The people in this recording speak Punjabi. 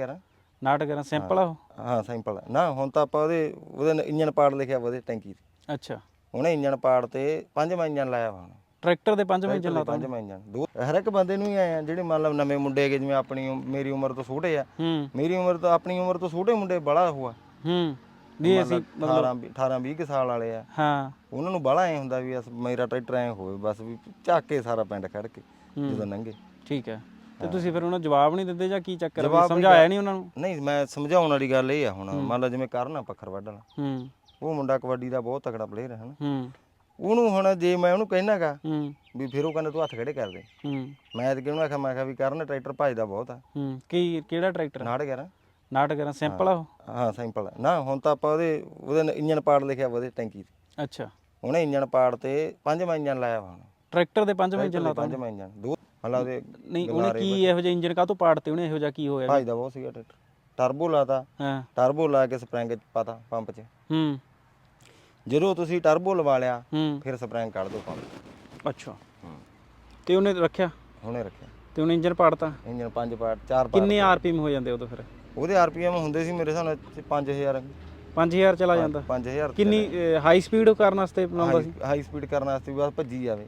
ਕਰਾਂ ਨਾਟ ਕਰਾਂ ਸਿੰਪਲ ਆ ਉਹ? ਹਾਂ ਸਿੰਪਲ ਨਾ ਹੁਣ ਤਾਂ ਆਪਾਂ ਉਹਦੇ ਉਹਦੇ ਇੰਜਨ ਪਾਰਟ ਲਿਖਿਆ ਵਾ ਉਹਦੇ ਟੈਂਕੀ ਤੇ। ਅੱਛਾ। ਉਹਨੇ ਇੰਜਨ ਪਾਰਟ ਤੇ ਪੰਜਵਾਂ ਇੰਜਨ ਲਾਇਆ ਵਾ ਹੁਣ ਟਰੈਕਟਰ ਦੇ ਪੰਜਵੇਂ ਇੰਜਨ ਲਾਤਾ ਪੰਜਵਾਂ ਇੰਜਨ ਦੋ ਹਰ ਇੱਕ ਬੰਦੇ ਨੂੰ ਹੀ ਆਏ ਆ ਜਿਹੜੇ ਮੰਨ ਲਓ ਨਵੇਂ ਮੁੰਡੇ ਹੈਗੇ ਜਿਵੇਂ ਆਪਣੀ ਉਮ- ਮੇਰੀ ਉਮਰ ਤੋਂ ਛੋਟੇ ਆ। ਹੂੰ। ਮੇਰੀ ਉਮਰ ਤੋਂ ਆਪਣੀ ਉਮਰ ਤੋਂ ਛੋਟੇ ਮੁੰਡੇ ਬੜਾ ਹੋਆ। ਹੂੰ। ਵੀ ਅਸੀਂ 18 18 20 ਕੁ ਸਾਲ ਵਾਲੇ ਆ। ਹਾਂ। ਉਹਨਾਂ ਨੂੰ ਬੜਾ ਐ ਹੁੰਦਾ ਵੀ ਅਸ ਮੇਰਾ ਟਰੈਕਟਰ ਐ ਹੋਵੇ ਬਸ ਵੀ ਝਾਕ ਸਾਰਾ ਪਿੰਡ ਖੜ ਕੇ ਜਦੋਂ ਲੰਘੇ ਠੀਕ ਹੈ। ਤੇ ਤੁਸੀਂ ਫਿਰ ਉਹਨਾਂ ਨੂੰ ਜਵਾਬ ਨਹੀਂ ਦਿੰਦੇ ਜਾਂ ਕੀ ਚੱਕਰ ਵੀ ਜਵਾਬ ਸਮਝਾਇਆ ਨਹੀਂ ਉਹਨਾਂ ਨੂੰ? ਨਹੀਂ ਮੈਂ ਸਮਝਾਉਣ ਵਾਲੀ ਗੱਲ ਇਹ ਆ ਹੁਣ। ਮੰਨ ਲਓ ਜਿਵੇਂ ਕਰਨਾ ਪੱਖਰ ਵੱਢ ਵਾਲਾ ਹੂੰ। ਉਹ ਮੁੰਡਾ ਕਬੱਡੀ ਦਾ ਬਹੁਤ ਤਕੜਾ ਪਲੇਅਰ ਹੈ ਹਨਾ ਹੂੰ। ਉਹਨੂੰ ਹੁਣ ਜੇ ਮੈਂ ਉਹਨੂੰ ਕਹਿਣਾਗਾ ਹੂੰ। ਵੀ ਫਿਰ ਉਹ ਕਹਿੰਦਾ ਤੂੰ ਹੱਥ ਖੜੇ ਕਰ ਦੇ ਹੂੰ। ਮੈਂ ਤੇ ਕਿਹਨੂੰ ਆਖਿਆ ਮੈਂ ਕਿਹਾ ਵੀ ਕਰਨ ਟਰੈਕਟਰ ਭਜਦਾ ਬਹੁਤ ਆ। ਹੂੰ। ਕੀ ਕਿਹੜਾ ਟਰੈਕਟਰ? ਨਾੜ ਗਿਆ ਨਾਟ ਕਰਾਂ ਸਿੰਪਲ ਆ ਉਹ? ਹਾਂ ਸਿੰਪਲ ਨਾ ਹੁਣ ਤਾਂ ਆਪਾਂ ਉਹਦੇ ਉਹਦੇ ਇੰਜਨ ਪਾਰਟ ਲਿਖਿਆ ਵਾ ਉਹਦੇ ਟੈਂਕੀ ਤੇ। ਅੱਛਾ। ਉਹਨੇ ਇੰਜਨ ਪਾਰਟ ਤੇ ਪੰਜਵਾਂ ਇੰਜਨ ਲਾਇਆ ਵਾ ਹੁਣ ਟਰੈਕਟਰ ਦੇ ਪੰਜਵੇਂ ਇੰਜਨ ਲਾਤਾ ਪੰਜਵਾਂ ਇੰਜਨ ਦੋ ਹਲਾ ਉਹਦੇ ਨਹੀਂ ਉਹਨੇ ਕੀ ਇਹੋ ਜਿਹਾ ਇੰਜਨ ਕਾਹਤੋਂ ਪਾੜਤੇ ਉਹਨੇ ਇਹੋ ਜਿਹਾ ਕੀ ਹੋਇਆ? ਭਜਦਾ ਬਹੁਤ ਸੀਗਾ ਟਰੈਕਟਰ। ਟਰਬੋ ਲਾਤਾ। ਹਾਂ। ਟਰਬੋ ਲਾ ਕੇ ਸਪ੍ਰਿੰਗ ਪਾਤਾ ਪੰਪ 'ਚ। ਹੂੰ। ਜਦੋਂ ਤੁਸੀਂ ਟਰਬੋ ਲਵਾ ਲਿਆ ਫਿਰ ਸਪ੍ਰਿੰਗ ਕੱਢ ਦਿਓ ਪੰਪ। ਅੱਛਾ। ਤੇ ਉਹਨੇ ਰੱਖਿਆ? ਹੁਣੇ ਰੱਖਿਆ। ਤੇ ਉਹਨੇ ਇੰਜਨ ਪਾੜਤਾ? ਇੰਜਨ ਪੰਜ ਪਾਰਟ ਚਾਰ ਪਾਰਟ ਕਿੰਨੇ ਆਰਪੀਐਮ ਹੋ ਜਾਂਦੇ ਉਦੋਂ ਫਿਰ? ਉਹਦੇ ਆਰਪੀਐਮ ਹੁੰਦੇ ਸੀ ਮੇਰੇ ਹਿਸਾਬ ਨਾਲ 5000 5000 ਚਲਾ ਜਾਂਦਾ। 5000 ਕਿੰਨੀ ਹਾਈ ਸਪੀਡ ਕਰਨ ਵਾਸਤੇ ਬਣਾਉਂਦਾ ਸੀ? ਹਾਈ ਸਪੀਡ ਕਰਨ ਵਾਸਤੇ ਵੀ ਬਸ ਭੱਜੀ ਜਾਵੇ।